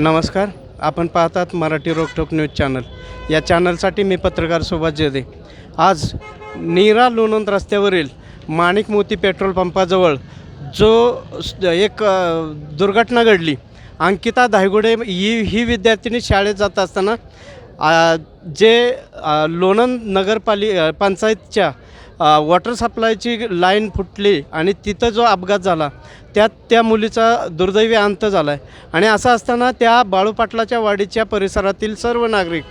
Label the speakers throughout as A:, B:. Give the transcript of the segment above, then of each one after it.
A: नमस्कार. आपण पाहतात मराठी रोकटोक न्यूज चॅनल. या चॅनलसाठी मी पत्रकार सुभाष जेदे आज नीरा लोणंद रस्त्यावरील माणिक मोती पेट्रोल पंपाजवळ जो एक दुर्घटना घडली. अंकिता धायगुडे ही ही विद्यार्थिनी शाळेत जात असताना जे लोणंद नगरपाली पंचायतच्या वॉटर सप्लायची लाईन फुटली आणि तिथं जो अपघात झाला त्यात त्या मुलीचा दुर्दैवी अंत झाला आहे आणि असं असताना त्या बाळूपाटलाच्या वाडीच्या परिसरातील सर्व नागरिक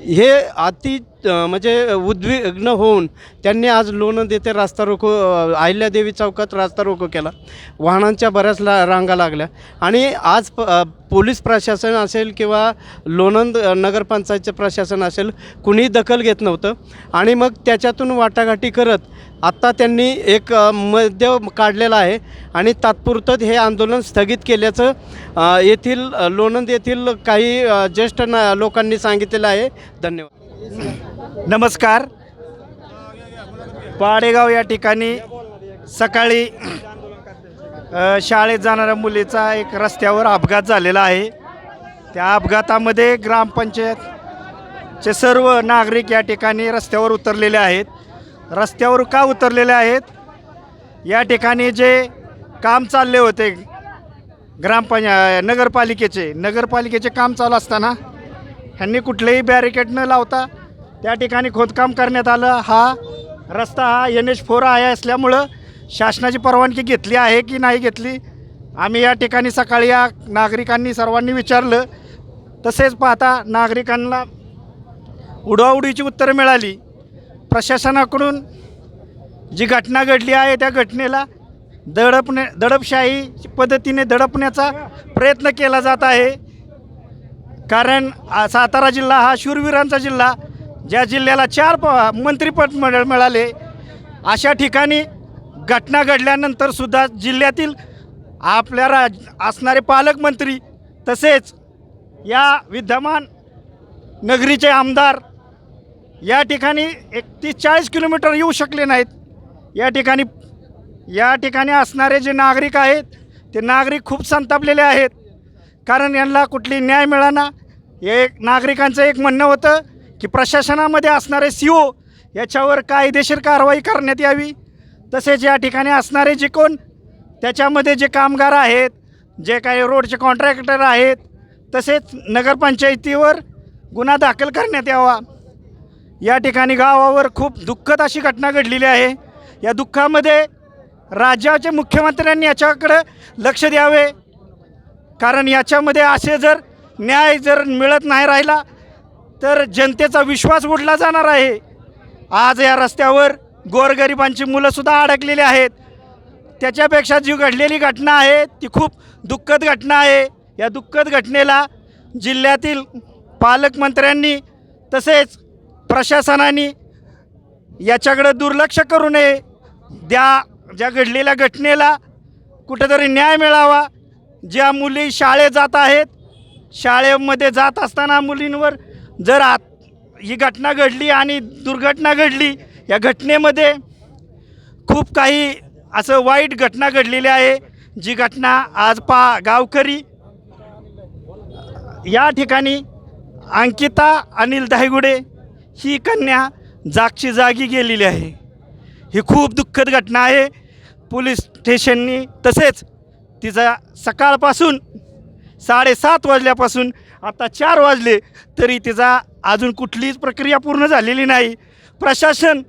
A: हे अति म्हणजे उद्विग्न होऊन त्यांनी आज लोणंद येथे रास्ता रोको अहिल्यादेवी चौकात रास्ता रोको केला. वाहनांच्या बऱ्याच ला रांगा लागल्या. आणि आज प पोलीस प्रशासन असेल किंवा लोणंद नगरपंचायतचं प्रशासन असेल कुणीही दखल घेत नव्हतं. आणि मग त्याच्यातून वाटाघाटी करत आत्ता त्यांनी एक मद्य मध्य काढलेला आहे आणि तात्पुरतं हे आंदोलन स्थगित केल्याचं येथील लोणंद येथील काही ज्येष्ठ ना लोकांनी सांगितलेलं आहे. धन्यवाद.
B: नमस्कार. पाडेगाव या ठिकाणी सकाळी शाळेत जाणाऱ्या मुलीचा एक रस्त्यावर अपघात झालेला आहे. त्या अपघातामध्ये ग्रामपंचायतचे सर्व नागरिक या ठिकाणी रस्त्यावर उतरलेले आहेत. रस्त्यावर का उतरलेले आहेत? या ठिकाणी जे काम चालले होते ग्रामपंचा नगरपालिकेचे नगरपालिकेचे काम चालू असताना ह्यांनी कुठलेही बॅरिकेड न लावता त्या ठिकाणी खोदकाम करण्यात आलं. हा रस्ता हा एन एच फोर आहे असल्यामुळं शासनाची परवानगी घेतली आहे की नाही घेतली? आम्ही या ठिकाणी सकाळी या नागरिकांनी सर्वांनी विचारलं. तसेच पाहता नागरिकांना उडवाउडीची उत्तरं मिळाली. प्रशासनाकडून जी घटना घडली आहे त्या घटनेला दडपणे दडपशाही पद्धतीने दडपण्याचा प्रयत्न केला जात आहे. कारण सातारा जिल्हा हा शूरवीरांचा जिल्हा. ज्या जिल्ह्याला चार प मंत्रिपद मिळ मिळाले अशा ठिकाणी घटना घडल्यानंतर सुद्धा जिल्ह्यातील आपल्या राज असणारे पालकमंत्री तसेच या विद्यमान नगरीचे आमदार या ठिकाणी एकतीस चाळीस किलोमीटर येऊ शकले नाहीत. या ठिकाणी या ठिकाणी असणारे जे नागरिक आहेत ते नागरिक खूप संतापलेले आहेत. कारण यांना कुठली न्याय मिळाना एक नागरिकांचं एक म्हणणं होतं की प्रशासनामध्ये असणारे सी ओ याच्यावर कायदेशीर कारवाई करण्यात यावी. तसेच या ठिकाणी असणारे जे कोण त्याच्यामध्ये जे कामगार आहेत जे काही रोडचे कॉन्ट्रॅक्टर आहेत तसेच नगरपंचायतीवर गुन्हा दाखल करण्यात यावा. या ठिकाणी गावावर खूप दुःखद अशी घटना घडलेली आहे. या दुःखामध्ये राज्याचे मुख्यमंत्र्यांनी याच्याकडं लक्ष द्यावे. कारण याच्यामध्ये असे जर न्याय जर मिळत नाही राहिला तर जनतेचा विश्वास उडला जाणार आहे. आज या रस्त्यावर गोरगरिबांची मुलंसुद्धा अडकलेली आहेत. त्याच्यापेक्षा जी घडलेली घटना आहे ती खूप दुःखद घटना आहे. या दुःखद घटनेला जिल्ह्यातील पालकमंत्र्यांनी तसेच प्रशासनाने याच्याकडं दुर्लक्ष करू नये. द्या ज्या घडलेल्या घटनेला कुठेतरी न्याय मिळावा. ज्या मुली शाळेत जात आहेत शाळेमध्ये जात असताना मुलींवर जर आत ही घटना घडली आणि दुर्घटना घडली या घटनेमध्ये खूप काही असं वाईट घटना घडलेली आहे जी घटना आज पा गावकरी या ठिकाणी अंकिता अनिल दायगुडे ही कन्या जागची जागी गेलेली आहे. ही खूप दुःखद घटना आहे. पोलीस स्टेशननी तसेच तिचा सकाळपासून साडेसात वाजल्यापासून आता चार वाजले तरी तिचा अजून कुठलीच प्रक्रिया पूर्ण झालेली नाही. प्रशासन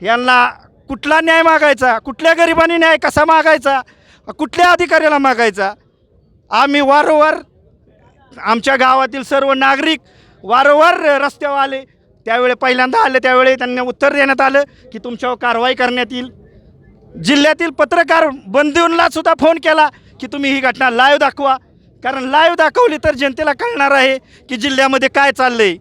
B: यांना कुठला न्याय मागायचा? कुठल्या गरिबांनी न्याय कसा मागायचा? कुठल्या अधिकाऱ्याला मागायचा? आम्ही वारंवार आमच्या गावातील सर्व नागरिक वारंवार रस्त्यावर आले. त्यावेळी पहिल्यांदा आले त्यावेळी त्यांना उत्तर देण्यात आलं की तुमच्यावर कारवाई करण्यात येईल. जिल्ह्यातील पत्रकार बंधूंना सुद्धा फोन केला की तुम्ही ही घटना लाईव्ह दाखवा. कारण लाईव्ह दाखवली तर जनतेला कळणार आहे की जिल्ह्यामध्ये काय चाललं आहे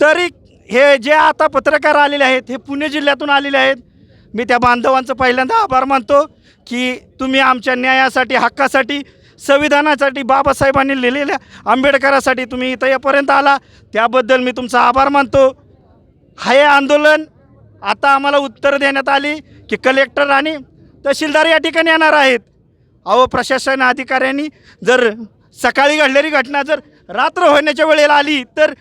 B: तरी हे जे आता पत्रकार आलेले आहेत हे पुणे जिल्ह्यातून आलेले आहेत. मी त्या बांधवांचं पहिल्यांदा आभार मानतो की तुम्ही आमच्या न्यायासाठी हक्कासाठी संविधानासाठी बाबासाहेबांनी लिहिलेल्या आंबेडकरासाठी तुम्ही इथं यापर्यंत आला. त्याबद्दल मी तुमचा आभार मानतो. हे आंदोलन आता आम्हाला उत्तर देण्यात आली की कलेक्टर आणि तहसीलदार या ठिकाणी येणार आहेत. अहो प्रशासन अधिकाऱ्यांनी जर सकाळी घडलेली घटना जर रात्र होण्याच्या वेळेला आली तर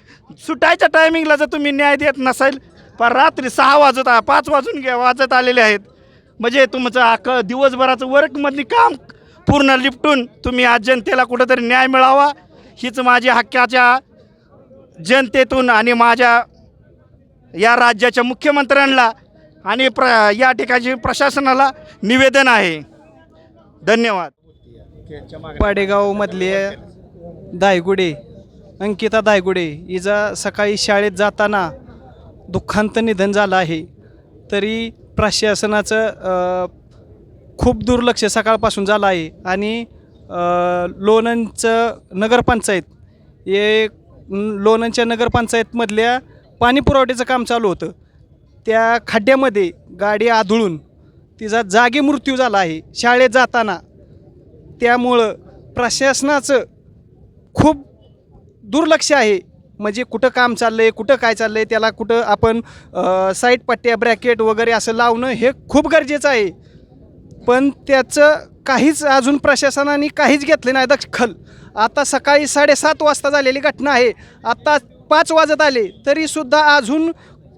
B: सुटायच्या टायमिंगला जर तुम्ही न्याय देत नसेल पण रात्री सहा वाजत आ- पाच वाजून घ्या वाजत आलेले आहेत. म्हणजे तुमचं आक दिवसभराचं वर्कमधली काम पूर्ण लिपटून तुम्ही आज जनतेला कुठंतरी न्याय मिळावा हीच माझी हक्काच्या जनतेतून आणि माझ्या या राज्याच्या मुख्यमंत्र्यांना आणि प्र या ठिकाणी प्रशासनाला निवेदन आहे. धन्यवाद.
C: पाडेगावमधले दायगुडे अंकिता दायगुडे हिचा सकाळी शाळेत जाताना दुःखांत निधन झालं आहे. तरी प्रशासनाचं खूप दुर्लक्ष सकाळपासून झालं आहे. आणि लोणंदचं नगरपंचायत हे लोणंदच्या नगरपंचायतमधल्या पाणी पुरवठ्याचं काम चालू होतं. त्या खड्ड्यामध्ये गाडी आधळून तिचा जागी मृत्यू झाला आहे शाळेत जाताना. त्यामुळं प्रशासनाचं खूप दुर्लक्ष आहे. म्हणजे कुठं काम चाललं आहे कुठं काय चाललं आहे त्याला कुठं आपण अ, साईड पट्ट्या ब्रॅकेट वगैरे असं लावणं हे खूप गरजेचं आहे. पण त्याचं काहीच अजून प्रशासनाने काहीच घेतलं नाही दखल. आता सकाळी साडेसात वाजता झालेली घटना आहे. आता पाच वाजत आले तरीसुद्धा अजून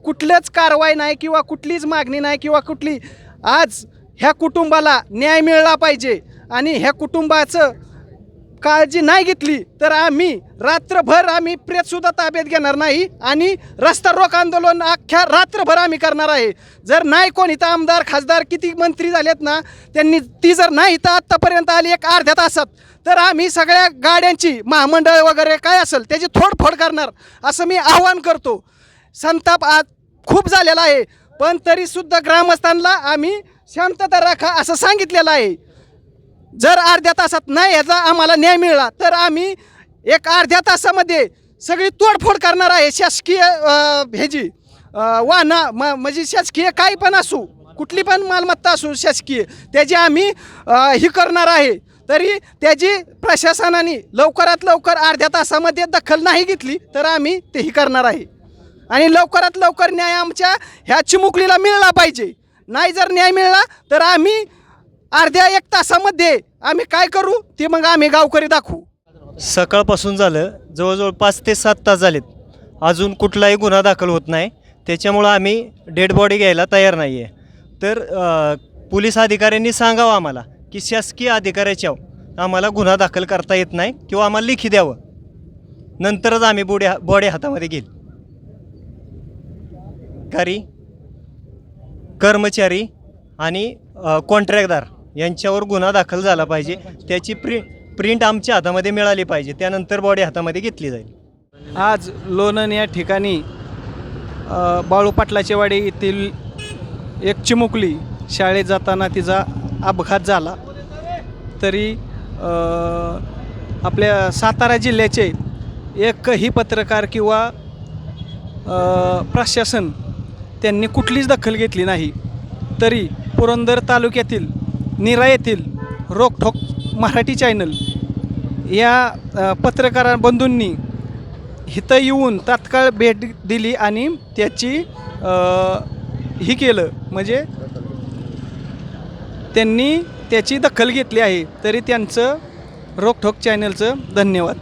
C: कुठल्याच कारवाई नाही किंवा कुठलीच मागणी नाही किंवा कुठली आज ह्या कुटुंबाला न्याय मिळाला पाहिजे आणि ह्या कुटुंबाचं काळजी नाही घेतली तर आम्ही रात्रभर आम्ही प्रेतसुद्धा ताब्यात घेणार नाही आणि रस्ता रोक आंदोलन अख्ख्या रात्रभर आम्ही करणार आहे. जर नाही कोण इथं आमदार खासदार किती मंत्री झालेत ना त्यांनी ती जर नाही इथं आत्तापर्यंत आली एक अर्ध्या तासात तर आम्ही सगळ्या गाड्यांची महामंडळ वगैरे काय असेल त्याची थोडफोड करणार असं मी आवाहन करतो. संताप आज खूप झालेला आहे. पण तरीसुद्धा ग्रामस्थांना आम्ही शांतता राखा असं सांगितलेलं आहे. जर अर्ध्या तासात नाही ह्याचा आम्हाला न्याय मिळाला तर आम्ही एक अर्ध्या तासामध्ये सगळी तोडफोड करणार आहे शासकीय ह्याची अ, वाहनं म म्हणजे शासकीय काही पण असू कुठली पण मालमत्ता असू शासकीय त्याची आम्ही ही करणार आहे. तरी त्याची प्रशासनाने लवकरात लवकर अर्ध्या तासामध्ये दखल नाही घेतली तर आम्ही तेही करणार आहे. आणि लवकरात लवकर न्याय आमच्या ह्या चिमुकलीला मिळला पाहिजे. नाही जर न्याय मिळाला तर आम्ही अर्ध्या एक तासामध्ये आम्ही काय करू? ते मग आम्ही गावकरी दाखवू.
D: सकाळपासून झालं जवळजवळ पाच ते सात तास झालेत. अजून कुठलाही गुन्हा दाखल होत नाही. त्याच्यामुळं आम्ही डेड बॉडी घ्यायला तयार नाही आहे तर अ, पोलीस अधिकाऱ्यांनी सांगावं आम्हाला की शासकीय अधिकाऱ्याच्या आम्हाला गुन्हा दाखल करता येत नाही किंवा आम्हाला लिखी द्यावं. नंतरच आम्ही बुड्या बॉडी हातामध्ये घेईल. अधिकारी कर्मचारी आणि कॉन्ट्रॅक्टदार यांच्यावर गुन्हा दाखल झाला पाहिजे. त्याची प्रि प्रिंट आमच्या हातामध्ये मिळाली पाहिजे. त्यानंतर बॉडी हातामध्ये घेतली जाईल.
C: आज लोणन या ठिकाणी बाळू पाटलाच्या वाडी येथील एक चिमुकली शाळेत जाताना तिचा अपघात झाला. तरी आपल्या सातारा जिल्ह्याचे एकही पत्रकार किंवा प्रशासन त्यांनी कुठलीच दखल घेतली नाही. तरी पुरंदर तालुक्यातील निरा येथील रोकठोक मराठी चॅनल या पत्रकारा पत्रकार बंधूंनी इथं येऊन तात्काळ भेट दिली आणि त्याची ही केलं. म्हणजे त्यांनी त्याची दखल घेतली आहे. तरी त्यांचं रोकठोक चॅनलचं धन्यवाद.